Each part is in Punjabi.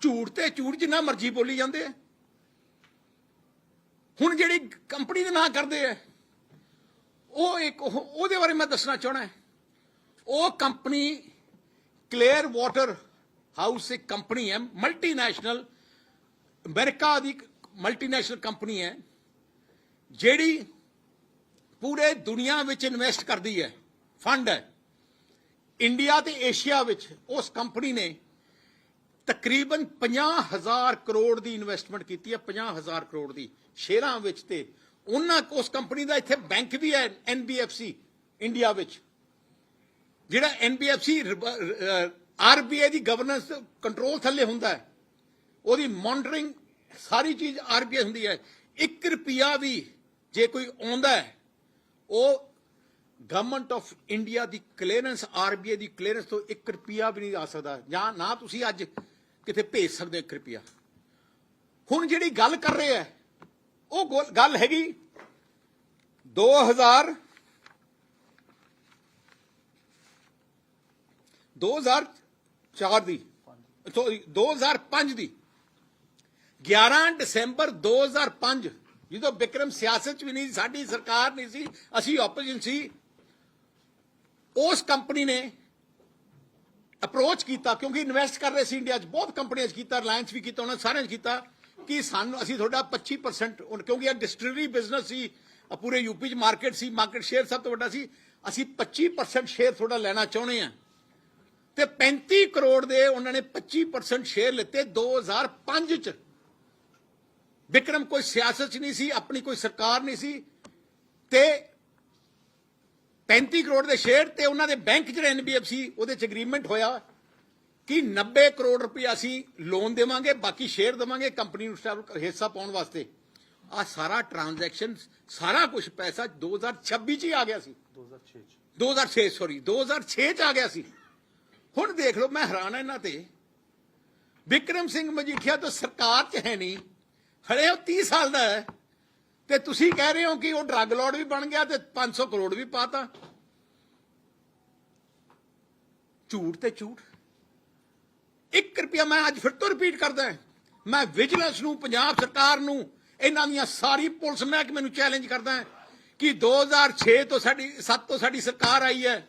ਝੂਠ ਤੇ ਝੂਠ ਜਿੰਨਾ ਮਰਜ਼ੀ ਬੋਲੀ ਜਾਂਦੇ ਆ। ਹੁਣ ਜਿਹੜੀ ਕੰਪਨੀ ਦੇ ਨਾਂ ਕਰਦੇ ਆ, ਉਹ ਇੱਕ ਉਹ- ਉਹਦੇ ਬਾਰੇ ਮੈਂ ਦੱਸਣਾ ਚਾਹਣਾ ਉਹ ਕੰਪਨੀ ਕਲੀਅਰ ਵਾਟਰ ਹਾਊਸ ਇੱਕ ਕੰਪਨੀ ਹੈ ਮਲਟੀਨੈਸ਼ਨਲ ਅਮਰੀਕਾ ਦੀ ਮਲਟੀਨੈਸ਼ਨਲ ਕੰਪਨੀ ਹੈ, ਜਿਹੜੀ ਪੂਰੇ ਦੁਨੀਆ ਵਿੱਚ ਇਨਵੈਸਟ ਕਰਦੀ ਹੈ ਫੰਡ ਹੈ। ਇੰਡੀਆ ਤੇ ਏਸ਼ੀਆ ਵਿੱਚ ਉਸ ਕੰਪਨੀ ਨੇ ਤਕਰੀਬਨ 50000 ਕਰੋੜ ਦੀ ਇਨਵੈਸਟਮੈਂਟ ਕੀਤੀ ਹੈ 50000 ਕਰੋੜ ਦੀ। ਸ਼ੇਅਰਾਂ ਵਿੱਚ ਤੇ ਉਹਨਾਂ ਉਸ ਕੰਪਨੀ ਦਾ ਇੱਥੇ ਬੈਂਕ ਵੀ ਹੈ ਐਨਬੀਐਫਸੀ ਇੰਡੀਆ ਵਿੱਚ। ਜਿਹੜਾ ਐਨਬੀਐਫਸੀ ਆਰਬੀਆਈ ਦੀ ਗਵਰਨੈਂਸ ਕੰਟਰੋਲ ਥੱਲੇ ਹੁੰਦਾ ਹੈ। ਉਹਦੀ ਮੋਨਿਟਰਿੰਗ ਸਾਰੀ ਚੀਜ਼ ਆਰਬੀਆਈ ਹੁੰਦੀ ਹੈ। 1 ਰੁਪਿਆ ਵੀ ਜੇ ਕੋਈ ਆਉਂਦਾ ਹੈ, ਉਹ ਗਵਰਨਮੈਂਟ ਆਫ ਇੰਡੀਆ ਦੀ ਕਲੀਅਰੈਂਸ ਆਰਬੀਆਈ ਦੀ ਕਲੀਅਰੈਂਸ ਤੋਂ 1 ਰੁਪਿਆ ਵੀ ਨਹੀਂ ਆ ਸਕਦਾ। ਜਾਂ ਨਾ ਤੁਸੀਂ ਅੱਜ ਕਿਤੇ ਭੇਜ ਸਕਦੇ ਕਿਰਪਿਆ। ਹੁਣ ਜਿਹੜੀ ਗੱਲ ਕਰ ਰਹੇ ਹੈ ਉਹ ਗੱਲ ਹੈਗੀ 2000 2004 ਦੀ ਸੋਰੀ 2005 ਦੀ। 11 ਦਸੰਬਰ 2005 ਜਦੋਂ ਵਿਕਰਮ ਸਿਆਸਤ 'ਚ ਵੀ ਨਹੀਂ ਸੀ, ਸਾਡੀ ਸਰਕਾਰ ਨਹੀਂ ਸੀ ਅਸੀਂ ਆਪੋਜੀਸ਼ਨ ਸੀ ਉਸ ਕੰਪਨੀ ਨੇ ਅਪਰੋਚ ਕੀਤਾ, ਕਿਉਂਕਿ ਇਨਵੈਸਟ ਕਰ ਰਹੇ ਸੀ ਇੰਡੀਆ 'ਚ, ਬਹੁਤ ਕੰਪਨੀਆਂ 'ਚ ਕੀਤਾ ਰਿਲਾਇੰਸ ਵੀ ਕੀਤਾ, ਉਹਨਾਂ ਸਾਰਿਆਂ 'ਚ ਕੀਤਾ ਕਿ ਸਾਨੂੰ, ਅਸੀਂ ਤੁਹਾਡਾ 25% ਹੁਣ, ਕਿਉਂਕਿ ਇਹ ਡਿਸਟਿਲਰੀ ਬਿਜ਼ਨਸ ਸੀ ਅ ਪੂਰੇ ਯੂਪੀ 'ਚ ਮਾਰਕੀਟ ਸੀ ਮਾਰਕੀਟ ਸ਼ੇਅਰ ਸਭ ਤੋਂ ਵੱਡਾ ਸੀ, ਅਸੀਂ 25% ਸ਼ੇਅਰ ਤੁਹਾਡਾ ਲੈਣਾ ਚਾਹੁੰਦੇ ਆ ਤੇ 35 ਕਰੋੜ ਦੇ ਉਹਨਾਂ ਨੇ 25% ਸ਼ੇਅਰ ਲਿੱਤੇ 2005 ਚ। ਵਿਕਰਮ ਕੋਈ ਸਿਆਸਤ ਚ ਨਹੀਂ ਸੀ, ਆਪਣੀ ਕੋਈ ਸਰਕਾਰ ਨਹੀਂ ਸੀ, ਤੇ 35 ਕਰੋੜ ਦੇ ਸ਼ੇਅਰ ਤੇ ਉਹਨਾਂ ਦੇ ਬੈਂਕ ਜਿਹੜਾ ਐਨਬੀਐਫਸੀ ਉਹਦੇ ਚ ਐਗਰੀਮੈਂਟ ਹੋਇਆ। ਕਿ 90 ਕਰੋੜ ਰੁਪਏ ਅਸੀਂ ਲੋਨ ਦੇਵਾਂਗੇ ਬਾਕੀ ਸ਼ੇਅਰ ਦੇਵਾਂਗੇ ਕੰਪਨੀ ਨੂੰ ਹਿੱਸਾ ਪਾਉਣ ਵਾਸਤੇ। ਆ ਸਾਰਾ ਟ੍ਰਾਂਜੈਕਸ਼ਨ ਸਾਰਾ ਕੁਝ ਪੈਸਾ 2026 ਚ ਹੀ ਆ ਗਿਆ ਸੀ। 2006 ਚ। 2006 ਸੌਰੀ 2006 ਚ ਆ ਗਿਆ ਸੀ। ਹੁਣ ਦੇਖ ਲਓ ਮੈਂ ਹੈਰਾਨ ਹਾਂ ਇਹਨਾਂ ਤੇ। ਵਿਕਰਮ ਸਿੰਘ ਮਜੀਠੀਆ ਤਾਂ ਸਰਕਾਰ 'ਚ ਹੈ ਨਹੀਂ। ਹਲੇ ਉਹ 30 ਸਾਲ ਦਾ ਹੈ। ਤੇ ਤੁਸੀਂ ਕਹਿ ਰਹੇ ਹੋ ਕਿ ਉਹ ਡਰੱਗ ਲਾਰਡ ਵੀ ਬਣ ਗਿਆ ਤੇ 500 ਕਰੋੜ ਵੀ ਪਾਤਾ। ਝੂਠ ਤੇ ਝੂਠ। 1 ਰੁਪਿਆ ਮੈਂ ਅੱਜ ਫਿਰ ਤੋਂ ਰਿਪੀਟ ਕਰਦਾ ਮੈਂ ਵਿਜੀਲੈਂਸ ਨੂੰ, ਪੰਜਾਬ ਸਰਕਾਰ ਨੂੰ, ਇਹਨਾਂ ਦੀਆਂ ਸਾਰੀ ਪੁਲਿਸ ਮਹਿਕਮੇ ਨੂੰ ਚੈਲੰਜ ਕਰਦਾ ਹਾਂ ਕਿ 2006 ਤੋਂ ਸਾਡੀ 7 ਤੋਂ ਸਾਡੀ ਸਰਕਾਰ ਆਈ ਹੈ।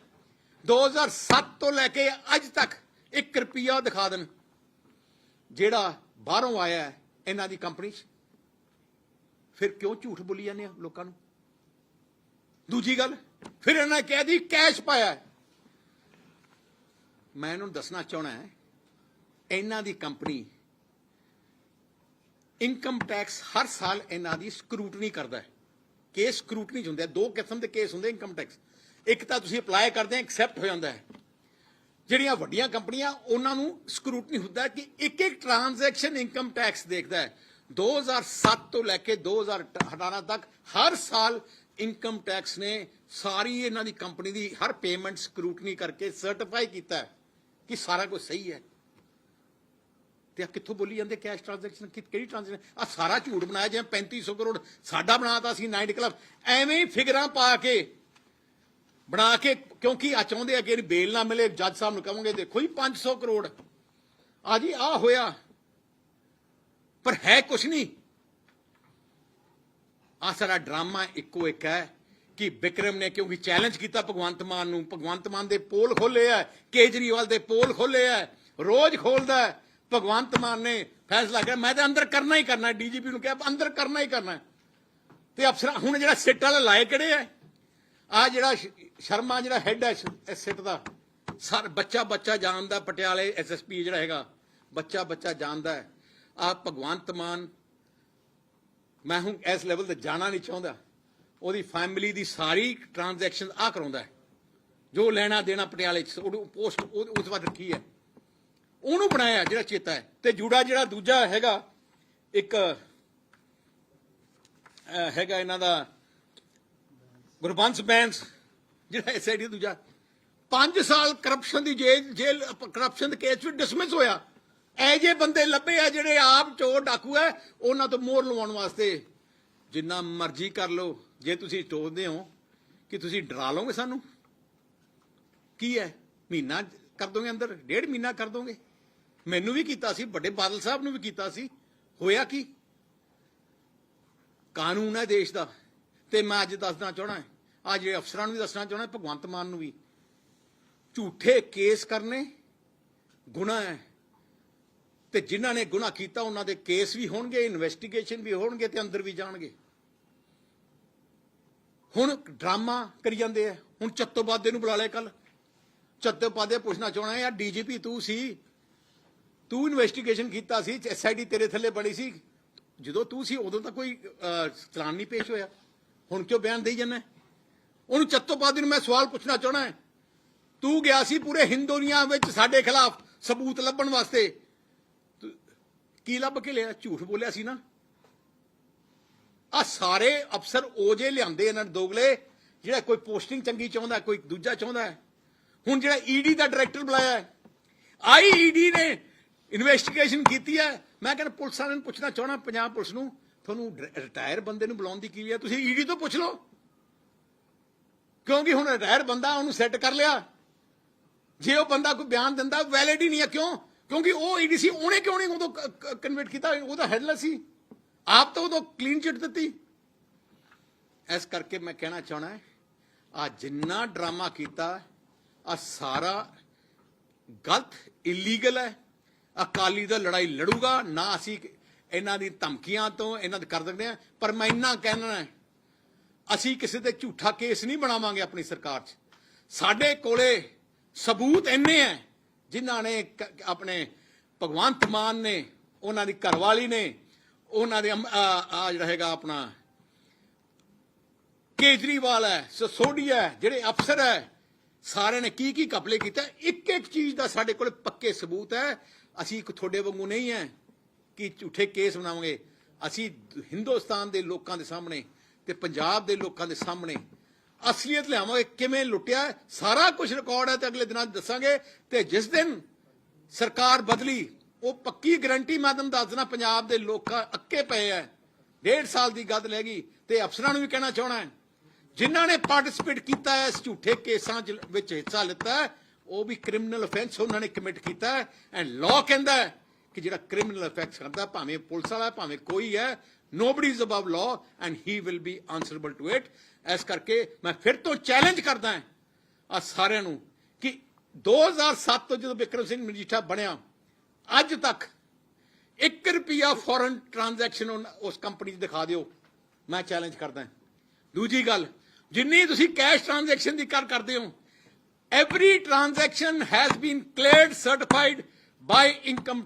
2007 ਤੋਂ ਲੈ ਕੇ ਅੱਜ ਤੱਕ 1 ਰੁਪਿਆ ਦਿਖਾ ਦੇਣ। ਜਿਹੜਾ ਬਾਹਰੋਂ ਆਇਆ ਇਹਨਾਂ ਦੀ ਕੰਪਨੀ 'ਚ। ਫਿਰ ਕਿਉਂ ਝੂਠ ਬੋਲੀ ਜਾਂਦੇ ਆ ਲੋਕਾਂ ਨੂੰ? ਦੂਜੀ ਗੱਲ, ਫਿਰ ਇਹਨਾਂ ਨੇ ਕਹਿ ਦੀ ਕੈਸ਼ ਪਾਇਆ ਹੈ। ਮੈਂ ਇਹਨੂੰ ਦੱਸਣਾ ਚਾਹਣਾ ਹੈ, ਇਹਨਾਂ ਦੀ ਕੰਪਨੀ ਇਨਕਮ ਟੈਕਸ ਹਰ ਸਾਲ ਇਹਨਾਂ ਦੀ ਸਕਰੂਟਨੀ ਕਰਦਾ ਹੈ। ਕੇਸ ਸਕਰੂਟਨੀ 'ਚ ਹੁੰਦੇ ਆ, ਦੋ ਕਿਸਮ ਦੇ ਕੇਸ ਹੁੰਦੇ ਇਨਕਮ ਟੈਕਸ। ਇੱਕ ਤਾਂ ਤੁਸੀਂ ਅਪਲਾਈ ਕਰਦੇ ਆ ਐਕਸੈਪਟ ਹੋ ਜਾਂਦਾ ਹੈ। ਜਿਹੜੀਆਂ ਵੱਡੀਆਂ ਕੰਪਨੀਆਂ, ਉਹਨਾਂ ਨੂੰ ਸਕਰੂਟਨੀ ਹੁੰਦਾ ਕਿ ਇੱਕ ਇੱਕ ਟ੍ਰਾਂਜੈਕਸ਼ਨ ਇਨਕਮ ਟੈਕਸ ਦੇਖਦਾ ਹੈ। 2007 ਤੋਂ ਲੈ ਕੇ 2018 ਤੱਕ ਹਰ ਸਾਲ ਇਨਕਮ ਟੈਕਸ ਨੇ ਸਾਰੀ ਇਹਨਾਂ ਦੀ ਕੰਪਨੀ ਦੀ ਹਰ ਪੇਮੈਂਟ ਸਕਰੂਟਨੀ ਕਰਕੇ ਸਰਟੀਫਾਈ ਕੀਤਾ ਕਿ ਸਾਰਾ ਕੁਝ ਸਹੀ ਹੈ। ਤੇ ਆ ਕਿੱਥੋਂ ਬੋਲੀ ਜਾਂਦੇ ਕੈਸ਼ ਟ੍ਰਾਂਜੈਕਸ਼ਨ ਕਿਹੜੀ ਟ੍ਰਾਂਜੈਕਸ਼ਨ ਆ ਸਾਰਾ ਝੂਠ ਬਣਾਇਆ ਜਿਵੇਂ 3500 ਕਰੋੜ ਸਾਡਾ ਬਣਾਤਾ ਸੀ ਨਾਈਟ ਕਲੱਬ ਐਵੇਂ ਹੀ ਫਿਗਰਾਂ ਪਾ ਕੇ, ਬਣਾ ਕੇ, ਕਿਉਂਕਿ ਆ ਚਾਹੁੰਦੇ ਆ ਕਿ ਇਹਨੂੰ ਬੇਲ ਨਾ ਮਿਲੇ, ਜੱਜ ਸਾਹਿਬ ਨੂੰ ਕਹਾਂਗੇ, ਦੇਖੋ ਹੀ 500 ਕਰੋੜ। ਆ ਜੀ ਆ ਹੋਇਆ। ਪਰ ਹੈ ਕੁਛ ਨਹੀਂ। ਆ ਸਾਰਾ ਡਰਾਮਾ ਇੱਕੋ ਇੱਕ ਹੈ ਕਿ ਵਿਕਰਮ ਨੇ ਕਿਉਂਕਿ ਚੈਲੰਜ ਕੀਤਾ ਭਗਵੰਤ ਮਾਨ ਨੂੰ, ਭਗਵੰਤ ਮਾਨ ਦੇ ਪੋਲ ਖੋਲੇ ਆ, ਕੇਜਰੀਵਾਲ ਦੇ ਪੋਲ ਖੋਲੇ ਆ, ਰੋਜ਼ ਖੋਲਦਾ ਭਗਵੰਤ ਮਾਨ ਨੇ ਫੈਸਲਾ ਕਰਿਆ, ਮੈਂ ਤਾਂ ਅੰਦਰ ਕਰਨਾ ਹੀ ਕਰਨਾ, ਡੀਜੀਪੀ ਨੂੰ ਕਿਹਾ ਅੰਦਰ ਕਰਨਾ ਹੀ ਕਰਨਾ। ਤੇ ਅਫਸਰ, ਹੁਣ ਜਿਹੜਾ ਸਿੱਟ ਵਾਲਾ ਲਾਏ ਕਿਹੜੇ ਆ? ਆ ਜਿਹੜਾ ਸ਼ਰਮਾ ਜਿਹੜਾ ਹੈੱਡ ਹੈ ਸਿੱਟ ਦਾ, ਸਰ ਬੱਚਾ ਬੱਚਾ ਜਾਣਦਾ, ਪਟਿਆਲੇ ਐਸਐਸਪੀ ਜਿਹੜਾ ਹੈਗਾ, ਬੱਚਾ ਬੱਚਾ ਜਾਣਦਾ ਹੈ। ਆ ਭਗਵੰਤ ਮਾਨ, ਮੈਂ ਹੁਣ ਇਸ ਲੈਵਲ ਤੇ ਜਾਣਾ ਨਹੀਂ ਚਾਹੁੰਦਾ। ਉਹਦੀ ਫੈਮਿਲੀ ਦੀ ਸਾਰੀ ਟ੍ਰਾਂਜੈਕਸ਼ਨ ਆ ਕਰਾਉਂਦਾ ਜੋ ਲੈਣਾ ਦੇਣਾ ਪਟਿਆਲੇ ਚ ਉਹ ਪੋਸਟ ਉਹ- ਉਸ ਵਾਰ ਰੱਖੀ ਹੈ। ਉਹਨੂੰ ਬਣਾਇਆ ਜਿਹੜਾ ਚੇਤਾ ਹੈ। ਤੇ ਜੂੜਾ ਜਿਹੜਾ ਦੂਜਾ ਹੈਗਾ, ਇੱਕ ਹੈਗਾ ਇਹਨਾਂ ਦਾ ਗੁਰਬੰਸ ਬੈਂਸ, ਜਿਹੜਾ ਐਸਆਈਡੀ ਦੂਜਾ। 5 ਸਾਲ ਕਰਪਸ਼ਨ ਦੀ ਜੇਲ੍ਹ ਜੇਲ੍ਹ ਕਰਪਸ਼ਨ ਦੇ ਕੇਸ ਵਿੱਚ ਡਿਸਮਿਸ ਹੋਇਆ। ਐ ਜੇ ਬੰਦੇ ਲੱਭੇ ਆ ਜਿਹੜੇ ਆਪ ਚੋਰ ਡਾਕੂ ਐ, ਉਹਨਾਂ ਤੋਂ ਮੋਹਰ ਲਵਾਉਣ ਵਾਸਤੇ। ਜਿੰਨਾ ਮਰਜ਼ੀ ਕਰ ਲਓ। ਜੇ ਤੁਸੀਂ ਟੋਕਦੇ ਹੋ ਕਿ ਤੁਸੀਂ ਡਰਾ ਲਓਗੇ ਸਾਨੂੰ, ਕੀ ਹੈ ਮਹੀਨਾ ਕਰ ਦੋਗੇ ਅੰਦਰ? ਡੇਢ ਮਹੀਨਾ ਕਰ ਦੋਗੇ? ਮੈਨੂੰ ਵੀ ਕੀਤਾ ਸੀ, ਵੱਡੇ ਬਾਦਲ ਸਾਹਿਬ ਨੂੰ ਵੀ ਕੀਤਾ ਸੀ। ਹੋਇਆ ਕੀ? ਕਾਨੂੰਨ ਹੈ ਦੇਸ਼ ਦਾ। ਤੇ ਮੈਂ ਅੱਜ ਦੱਸਣਾ ਚਾਹਣਾ ਆ ਜਿਹੜੇ ਅਫਸਰਾਂ ਨੂੰ ਵੀ ਦੱਸਣਾ ਚਾਹਣਾ ਭਗਵੰਤ ਮਾਨ ਨੂੰ ਵੀ। ਝੂਠੇ ਕੇਸ ਕਰਨੇ ਗੁਨਾਹ ਹੈ ਤੇ ਜਿਨ੍ਹਾਂ ਨੇ ਗੁਨਾਹ ਕੀਤਾ, ਉਹਨਾਂ ਦੇ ਕੇਸ ਵੀ ਹੋਣਗੇ ਇਨਵੈਸਟੀਗੇਸ਼ਨ ਵੀ ਹੋਣਗੇ ਤੇ ਅੰਦਰ ਵੀ ਜਾਣਗੇ। ਹੁਣ ਡਰਾਮਾ ਕਰੀ ਜਾਂਦੇ ਆ। ਹੁਣ ਚੱਤੋਬਾਦੇ ਨੂੰ ਬੁਲਾ ਲਿਆ ਕੱਲ ਚੱਤੋਬਾਦੇ ਪੁੱਛਣਾ ਚਾਹਣਾ ਯਾਰ ਡੀਜੀਪੀ ਤੂੰ ਸੀ। ਤੂੰ ਇਨਵੈਸਟੀਗੇਸ਼ਨ ਕੀਤਾ ਸੀ ਐਸਆਈਡੀ ਤੇਰੇ ਥੱਲੇ ਬਣੀ ਸੀ। ਜਦੋਂ ਤੂੰ ਸੀ, ਉਦੋਂ ਤਾਂ ਕੋਈ ਚਲਾਨ ਨਹੀਂ ਪੇਸ਼ ਹੋਇਆ। ਹੁਣ ਕਿਉਂ ਬਿਆਨ ਦੇਈ ਜਾਂਦਾ? ਉਹਨੂੰ ਚੱਤੋਪਾਦੀ ਨੂੰ ਮੈਂ ਸਵਾਲ ਪੁੱਛਣਾ ਚਾਹਣਾ ਤੂੰ ਗਿਆ ਸੀ ਪੂਰੇ ਹਿੰਦੁਨੀਆਂ ਵਿੱਚ ਸਾਡੇ ਖਿਲਾਫ ਸਬੂਤ ਲੱਭਣ ਵਾਸਤੇ। ਕੀ ਲੱਭ ਕੇ ਲਿਆ? ਝੂਠ ਬੋਲਿਆ ਸੀ ਨਾ। ਆ ਸਾਰੇ ਅਫਸਰ ਉਹਜੇ ਲਿਆਂਦੇ ਇਹਨਾਂ ਨੇ ਦੋਗਲੇ, ਜਿਹੜਾ ਕੋਈ ਪੋਸਟਿੰਗ ਚੰਗੀ ਚਾਹੁੰਦਾ, ਕੋਈ ਦੂਜਾ ਚਾਹੁੰਦਾ ਹੁਣ ਜਿਹੜਾ ਈਡੀ ਦਾ ਡਾਇਰੈਕਟਰ ਬੁਲਾਇਆ ਹੈ ਆਈਈਡੀ ਨੇ ਇਨਵੈਸਟੀਗੇਸ਼ਨ ਕੀਤੀ ਹੈ। ਮੈਂ ਕਹਿੰਦਾ ਪੁਲਿਸ ਵਾਲਿਆਂ ਨੂੰ ਪੁੱਛਣਾ ਚਾਹਣਾ ਪੰਜਾਬ ਪੁਲਿਸ ਨੂੰ, ਤੁਹਾਨੂੰ ਰਿਟਾਇਰ ਬੰਦੇ ਨੂੰ ਬੁਲਾਉਣ ਦੀ ਕੀ ਹੈ? ਤੁਸੀਂ ਈਡੀ ਤੋਂ ਪੁੱਛ ਲਓ। ਕਿਉਂਕਿ ਹੁਣ ਰਿਟਾਇਰ ਬੰਦਾ ਉਹਨੂੰ ਸੈੱਟ ਕਰ ਲਿਆ। ਜੇ ਉਹ ਬੰਦਾ ਕੋਈ ਬਿਆਨ ਦਿੰਦਾ ਵੈਲਿਡ ਹੀ ਨਹੀਂ ਹੈ ਕਿਉਂ? ਕਿਉਂਕਿ ਉਹ ਈਡੀ ਸੀ, ਉਹਨੇ ਕਿਉਂ ਨਹੀਂ ਉਦੋਂ ਕਨਵਰਟ ਕੀਤਾ? ਉਹਦਾ ਤਾਂ ਹੈਡਲੈਸ ਸੀ। ਆਪ ਤਾਂ ਉਦੋਂ ਕਲੀਨ ਚਿੱਟ ਦਿੱਤੀ। ਇਸ ਕਰਕੇ ਮੈਂ ਕਹਿਣਾ ਚਾਹਣਾ ਆ ਜਿੰਨਾ ਡਰਾਮਾ ਕੀਤਾ, ਆ ਸਾਰਾ ਗਲਤ ਇਲੀਗਲ ਹੈ। ਅਕਾਲੀ ਦਾ ਲੜਾਈ ਲੜੂਗਾ, ਨਾ ਅਸੀਂ ਇਹਨਾਂ ਦੀ ਧਮਕੀਆਂ ਤੋਂ ਇਹਨਾਂ ਦੇ ਕਰ ਸਕਦੇ ਆ ਪਰ ਮੈਂ ਇੰਨਾ ਕਹਿਣਾ ਅਸੀਂ ਕਿਸੇ ਤੇ ਝੂਠਾ ਕੇਸ ਨਹੀਂ ਬਣਾਵਾਂਗੇ ਆਪਣੀ ਸਰਕਾਰ 'ਚ। ਸਾਡੇ ਕੋਲੇ ਸਬੂਤ ਇੰਨੇ ਹੈ ਜਿਨ੍ਹਾਂ ਨੇ ਕ- ਆਪਣੇ ਭਗਵੰਤ ਮਾਨ ਨੇ, ਉਹਨਾਂ ਦੀ ਘਰਵਾਲੀ ਨੇ, ਉਹਨਾਂ ਦੇ ਆ ਆ ਜਿਹੜਾ ਹੈਗਾ ਆਪਣਾ ਕੇਜਰੀਵਾਲ ਹੈ ਸਸੋਡੀਆ ਹੈ, ਜਿਹੜੇ ਅਫਸਰ ਹੈ, ਸਾਰਿਆਂ ਨੇ ਕੀ ਕੀ ਕਪਲੇ ਕੀਤਾ? ਇੱਕ ਇੱਕ ਚੀਜ਼ ਦਾ ਸਾਡੇ ਕੋਲ ਪੱਕੇ ਸਬੂਤ ਹੈ। ਅਸੀਂ ਇੱਕ ਤੁਹਾਡੇ ਵਾਂਗੂ ਨਹੀਂ ਹੈ ਕਿ ਝੂਠੇ ਕੇਸ ਬਣਾਵਾਂਗੇ। ਅਸੀਂ ਹਿੰਦੁਸਤਾਨ ਦੇ ਲੋਕਾਂ ਦੇ ਸਾਹਮਣੇ ਤੇ ਪੰਜਾਬ ਦੇ ਲੋਕਾਂ ਦੇ ਸਾਹਮਣੇ ਅਸਲੀਅਤ ਲਿਆਵਾਂਗੇ, ਕਿਵੇਂ ਲੁੱਟਿਆ ਸਾਰਾ ਕੁਝ ਰਿਕਾਰਡ ਹੈ ਤੇ ਅਗਲੇ ਦਿਨਾਂ 'ਚ ਦੱਸਾਂਗੇ। ਤੇ ਜਿਸ ਦਿਨ ਸਰਕਾਰ ਬਦਲੀ, ਉਹ ਪੱਕੀ ਗਰੰਟੀ ਮੈਂ ਤੁਹਾਨੂੰ ਦੱਸ ਦਿੰਦਾ ਪੰਜਾਬ ਦੇ ਲੋਕਾਂ ਅੱਕੇ ਪਏ ਐ ਡੇਢ ਸਾਲ ਦੀ ਗੱਦ ਲੈ ਗਈ ਤੇ ਅਫਸਰਾਂ ਨੂੰ ਵੀ ਕਹਿਣਾ ਚਾਹਣਾ ਹੈ। ਜਿਨ੍ਹਾਂ ਨੇ ਪਾਰਟਿਸਿਪੇਟ ਕੀਤਾ ਹੈ, ਇਸ ਝੂਠੇ ਕੇਸਾਂ 'ਚ ਵਿੱਚ ਹਿੱਸਾ ਲਿੱਤਾ ਉਹ ਵੀ ਕ੍ਰਿਮੀਨਲ ਅਫੈਂਸ ਉਹਨਾਂ ਨੇ ਕਮਿਟ ਕੀਤਾ ਐਂਡ ਲਾਅ ਕਹਿੰਦਾ ਹੈ ਕਿ ਜਿਹੜਾ ਕ੍ਰਿਮੀਨਲ ਅਫੈਕਟ ਕਰਦਾ, ਭਾਵੇਂ ਪੁਲਿਸ ਵਾਲਾ, ਭਾਵੇਂ ਕੋਈ ਹੈ nobody is above law and he will be answerable to it ਇਸ ਕਰਕੇ ਮੈਂ ਫਿਰ ਤੋਂ ਚੈਲੰਜ ਕਰਦਾ ਹਾਂ ਆ ਸਾਰਿਆਂ ਨੂੰ ਕਿ 2007 ਤੋਂ ਜਦੋਂ ਵਿਕਰਮ ਸਿੰਘ ਮਜੀਠਾ ਬਣਿਆ, ਅੱਜ ਤੱਕ 1 ਰੁਪਿਆ ਫੋਰਨ ਟ੍ਰਾਂਜੈਕਸ਼ਨ ਉਸ ਕੰਪਨੀ 'ਚ ਦਿਖਾ ਦਿਓ। ਮੈਂ ਚੈਲੰਜ ਕਰਦਾ ਦੂਜੀ ਗੱਲ, ਜਿੰਨੀ ਤੁਸੀਂ ਕੈਸ਼ ਟ੍ਰਾਂਜੈਕਸ਼ਨ ਦੀ ਕਰ ਕਰਦੇ ਹੋ every transaction has been cleared certified by income